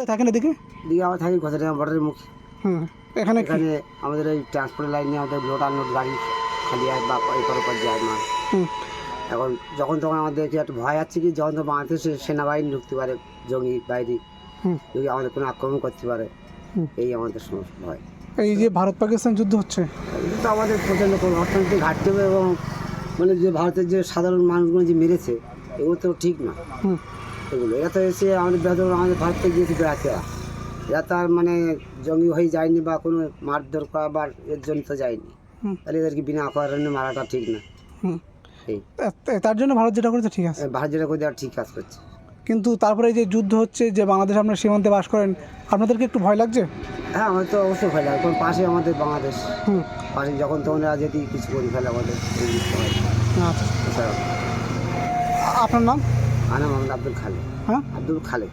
কোথায় থাকেন এদিকে দিকে আমরা থাকি ঘোষাডাঙ্গা বর্ডারের মুখে। হুম এখানে এখানে আমাদের এই ট্রান্সপোর্ট লাইনে আমাদের লোড আনলোড গাড়ি খালি হয় বা এপার ওপর যায় হুম। এখন যখন তখন আমাদের কি একটা ভয় আছে কি যখন তো বাংলাদেশে সেনাবাহিনী ঢুকতে পারে জঙ্গি বাইরে যদি আমাদের কোনো আক্রমণ করতে পারে এই আমাদের সমস্যা ভয়। এই যে ভারত পাকিস্তান যুদ্ধ হচ্ছে? তো আমাদের প্রচণ্ড কোনো অর্থনীতি ঘাটতি হবে এবং মানে যে ভারতের যে সাধারণ মানুষগুলো যে মেরেছে এগুলো তো ঠিক না। এগুলো। এরা তো এসে আমাদের বেদর আমাদের ভারত থেকে গিয়েছে বেড়াতে। এরা এরা তো আর মানে জঙ্গি হয়ে যায়নি বা কোনো মারধর করা বা এর জন্য তো যায়নি। তাহলে এদেরকে বিনা অপরাধে মারাটা ঠিক না। তার জন্য ভারত যেটা করেছে ঠিক আছে। ভারত যেটা করে ঠিক কাজ করছে। কিন্তু তারপরে এই যে যুদ্ধ হচ্ছে যে বাংলাদেশ আপনার সীমান্তে বাস করেন আপনাদেরকে একটু ভয় লাগছে? হ্যাঁ আমাদের তো অবশ্যই ভয় লাগে। কারণ পাশে আমাদের বাংলাদেশ। হুম। পাশে যখন তখন যদি কিছু করি ফেলে আমাদের হয়। আচ্ছা। আপনার নাম? আনাম মোহাম্মদ আব্দুল খালেক হ্যাঁ? আব্দুল খালেক